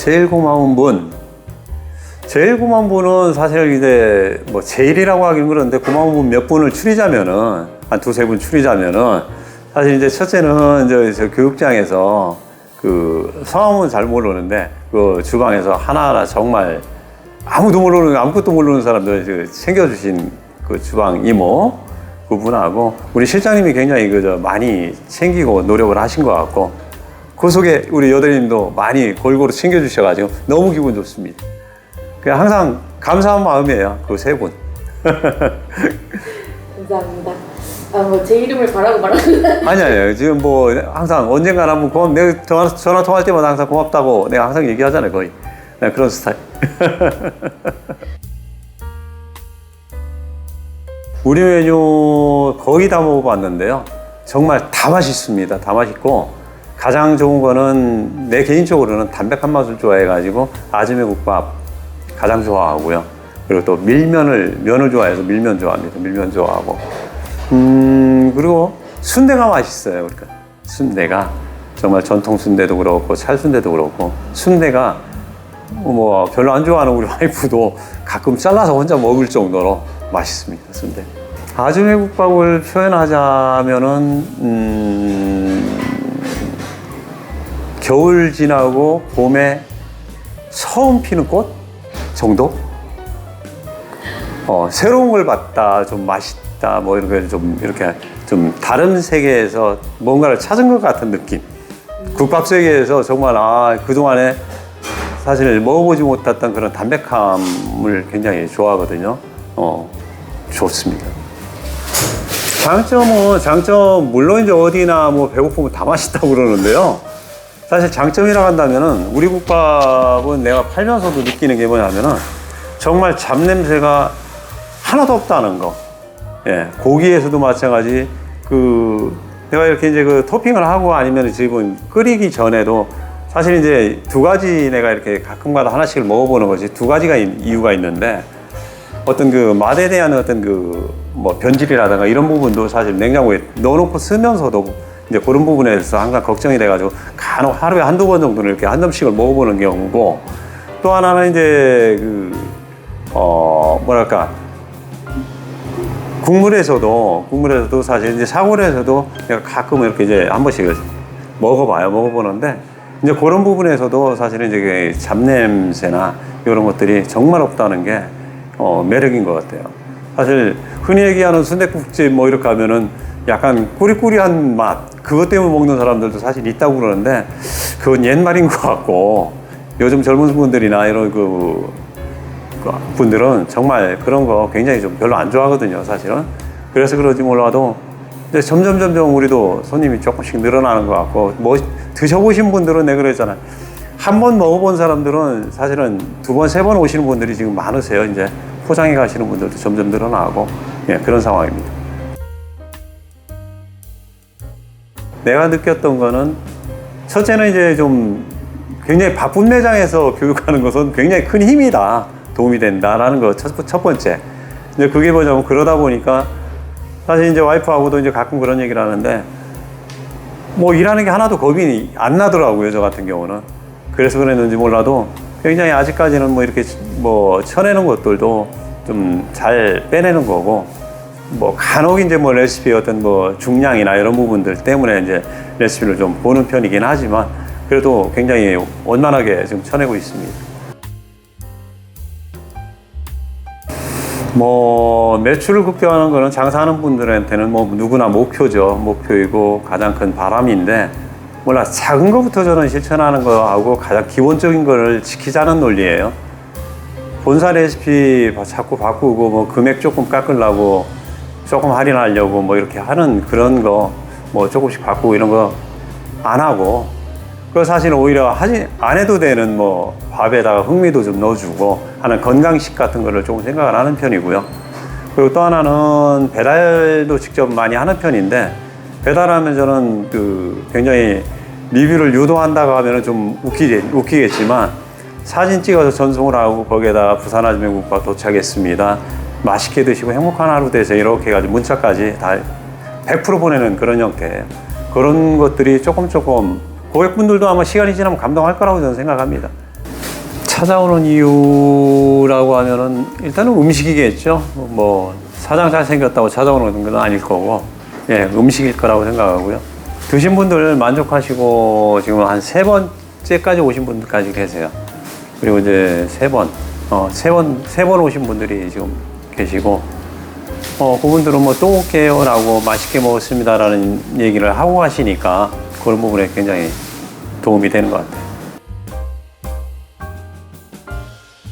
제일 고마운 분. 제일 고마운 분은 사실 이제 뭐 제일이라고 하긴 그런데 고마운 분 몇 분을 추리자면은 한 두세 분 추리자면은 사실 이제 첫째는 저, 저 교육장에서 그 성함은 잘 모르는데 그 주방에서 하나하나 정말 아무도 모르는 아무것도 모르는 사람들 그 챙겨주신 그 주방 이모 그분하고 우리 실장님이 굉장히 그저 많이 챙기고 노력을 하신 것 같고 그 속에 우리 여대님도 많이 골고루 챙겨주셔가지고 너무 기분 좋습니다. 그냥 항상 감사한 마음이에요. 그 세 분. 감사합니다. 아, 뭐 제 이름을 바라고 말하는 아니, 아니요. 지금 뭐 항상 언젠가 한번 고맙, 내가 전화, 전화 통화할 때마다 항상 고맙다고 내가 항상 얘기하잖아요. 거의. 네, 그런 스타일. 우리 메뉴 거의 다 먹어봤는데요. 정말 다 맛있습니다. 다 맛있고 가장 좋은 거는 내 개인적으로는 담백한 맛을 좋아해가지고 아지매 국밥 가장 좋아하고요. 그리고 또 밀면을 면을 좋아해서 밀면 좋아합니다. 밀면 좋아하고 음 그리고 순대가 맛있어요. 그러니까 순대가 정말 전통 순대도 그렇고 찰순대도 그렇고 순대가 뭐 별로 안 좋아하는 우리 와이프도 가끔 잘라서 혼자 먹을 정도로 맛있습니다. 순대. 아주매 국밥을 표현하자면은 음, 겨울 지나고 봄에 처음 피는 꽃 정도? 어, 새로운 걸 봤다, 좀 맛있다, 뭐 이렇게 좀 이렇게 좀 다른 세계에서 뭔가를 찾은 것 같은 느낌. 국밥 세계에서 정말 아 그동안에 사실 먹어보지 못했던 그런 담백함을 굉장히 좋아하거든요. 어, 좋습니다. 장점은 장점 물론 이제 어디나 뭐 배고프면 다 맛있다고 그러는데요. 사실 장점이라고 한다면은 우리 국밥은 내가 팔면서도 느끼는 게 뭐냐면은 정말 잡냄새가 하나도 없다는 거. 예, 고기에서도 마찬가지 그 내가 이렇게 이제 그 토핑을 하고 아니면 지금 끓이기 전에도 사실 이제 두 가지 내가 이렇게 가끔가다 하나씩을 먹어보는 것이 두 가지가 이- 이유가 있는데 어떤 그 맛에 대한 어떤 그 뭐 변질이라든가 이런 부분도 사실 냉장고에 넣어놓고 쓰면서도 이제 그런 부분에 대해서 항상 걱정이 돼가지고 간혹 하루에 한두 번 정도는 이렇게 한 점씩을 먹어보는 경우고 또 하나는 이제 그, 어, 뭐랄까. 국물에서도, 국물에서도 사실 이제 사골에서도 내가 가끔 이렇게 이제 한 번씩 먹어봐요. 먹어보는데 이제 그런 부분에서도 사실은 이제 그 잡냄새나 이런 것들이 정말 없다는 게 어, 매력인 것 같아요. 사실 흔히 얘기하는 순댓국집 뭐 이렇게 하면은 약간 꾸리꾸리한 맛 그것 때문에 먹는 사람들도 사실 있다고 그러는데 그건 옛말인 것 같고 요즘 젊은 분들이나 이런 그, 그 분들은 정말 그런 거 굉장히 좀 별로 안 좋아하거든요 사실은 그래서 그런지 몰라도 이제 점점 점점 우리도 손님이 조금씩 늘어나는 것 같고 뭐 드셔보신 분들은 내가 그랬잖아요 한 번 먹어본 사람들은 사실은 두 번, 세 번 오시는 분들이 지금 많으세요. 이제 포장해 가시는 분들도 점점 늘어나고 예, 그런 상황입니다. 내가 느꼈던 거는 첫째는 이제 좀 굉장히 바쁜 매장에서 교육하는 것은 굉장히 큰 힘이다. 도움이 된다라는 거 첫, 첫 번째. 이제 그게 뭐냐면 그러다 보니까 사실 이제 와이프하고도 이제 가끔 그런 얘기를 하는데 뭐 일하는 게 하나도 겁이 안 나더라고요, 저 같은 경우는. 그래서 그랬는지 몰라도 굉장히 아직까지는 뭐 이렇게 뭐 쳐내는 것들도 좀 잘 빼내는 거고 뭐 간혹 이제 뭐 레시피 어떤 뭐 중량이나 이런 부분들 때문에 이제 레시피를 좀 보는 편이긴 하지만 그래도 굉장히 원만하게 지금 쳐내고 있습니다. 뭐 매출을 극대화하는 거는 장사하는 분들한테는 뭐 누구나 목표죠. 목표이고 가장 큰 바람인데 몰라 작은 것부터 저는 실천하는 거하고 가장 기본적인 거를 지키자는 논리예요. 본사 레시피 자꾸 바꾸고 뭐 금액 조금 깎으려고 조금 할인하려고 뭐 이렇게 하는 그런 거 뭐 조금씩 바꾸고 이런 거 안 하고 그 사실 오히려 하지 안 해도 되는 뭐 밥에다가 흥미도 좀 넣어주고 하는 건강식 같은 거를 조금 생각을 하는 편이고요. 그리고 또 하나는 배달도 직접 많이 하는 편인데 배달하면 저는 그 굉장히 리뷰를 유도한다고 하면은 좀 웃기게, 웃기겠지만 사진 찍어서 전송을 하고 거기에다가 부산 아주매국밥 도착했습니다. 맛있게 드시고 행복한 하루 되세요. 이렇게 해가지고 문자까지 다 100% 보내는 그런 형태예요. 그런 것들이 조금 조금 고객분들도 아마 시간이 지나면 감동할 거라고 저는 생각합니다. 찾아오는 이유라고 하면은 일단은 음식이겠죠. 뭐 사장 잘생겼다고 찾아오는 건 아닐 거고, 예, 음식일 거라고 생각하고요. 드신 분들 만족하시고 지금 한 세 번째까지 오신 분들까지 계세요. 그리고 이제 세 번, 어, 세 번, 세 번 오신 분들이 지금 계시고, 어, 그분들은 뭐 또 올게요라고 맛있게 먹었습니다라는 얘기를 하고 가시니까 그런 부분에 굉장히 도움이 되는 것 같아요.